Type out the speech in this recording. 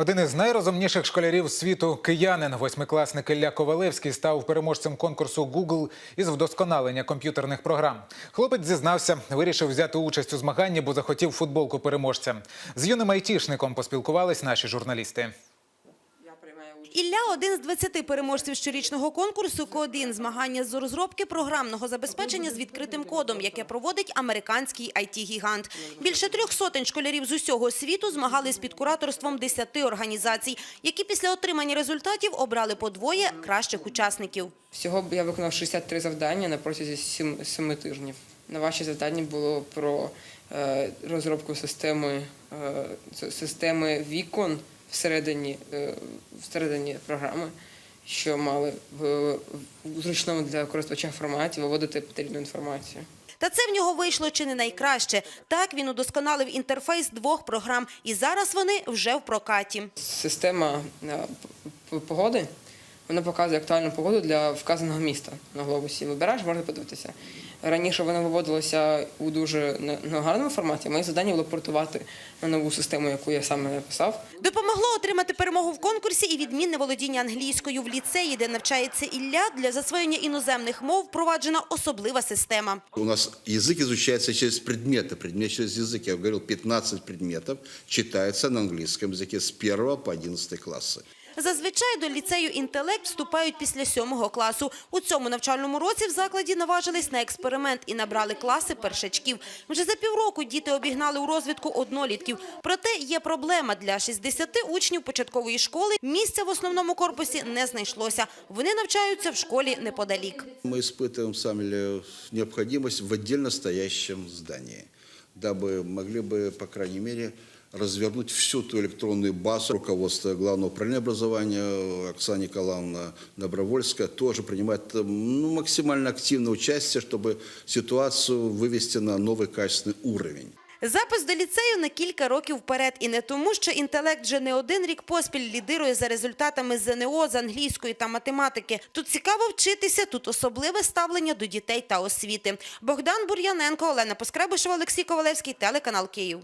Один із найрозумніших школярів світу киянин, восьмикласник Ілля Ковалевський, став переможцем конкурсу Google із вдосконалення комп'ютерних програм. Хлопець зізнався, вирішив взяти участь у змаганні, бо захотів футболку переможця. З юним айтішником поспілкувались наші журналісти. Ілля – один з 20 переможців щорічного конкурсу «Ко-1» – змагання з розробки програмного забезпечення з відкритим кодом, яке проводить американський IT-гігант. Більше трьох сотень школярів з усього світу змагались під кураторством 10 організацій, які після отримання результатів обрали по двоє кращих учасників. Всього я виконав 63 завдання на протязі 7, 7 тижнів. На ваші завдання було про е, розробку системи, е, системи вікон всередині, е, всередині програми, що мали в, зручному для користувача форматі виводити потрібну інформацію. Та це в нього вийшло чи не найкраще. Так він удосконалив інтерфейс двох програм, і зараз вони вже в прокаті. Система е, погоди вона показує актуальну погоду для вказаного міста на глобусі. Вибираєш, можна подивитися. Раніше воно виводилося у дуже не- негарному форматі. Моє завдання було портувати на нову систему, яку я саме написав. Допомогло отримати перемогу в конкурсі і відмінне володіння англійською в ліцеї, де навчається Ілля. Для засвоєння іноземних мов впроваджена особлива система. У нас язык изучается через предметы, предмет через язык. Я говорил, 15 предметов читается на английском языке с 1 по 11 классы. Зазвичай до ліцею «Інтелект» вступають після сьомого класу. У цьому навчальному році в закладі наважились на експеримент і набрали класи першачків. Вже за півроку діти обігнали у розвідку однолітків. Проте є проблема. Для 60 учнів початкової школи місця в основному корпусі не знайшлося. Вони навчаються в школі неподалік. Мы испытываем сами необходимость в отдельно стоящем здании, дабы могли бы, по крайней мере, развернуть всю ту электронную базу. Руководство Главного управления образования Оксана Николаевна Добровольская тоже принимает э, ну, максимально активное участие, чтобы ситуацию вывести на новый качественный уровень. Запис до ліцею на кілька років вперед. І не тому, що інтелект вже не один рік поспіль лідирує за результатами ЗНО з англійської та математики. Тут цікаво вчитися, тут особливе ставлення до дітей та освіти. Богдан Бур'яненко, Олена Поскребишева, Олексій Ковалевський, телеканал Київ.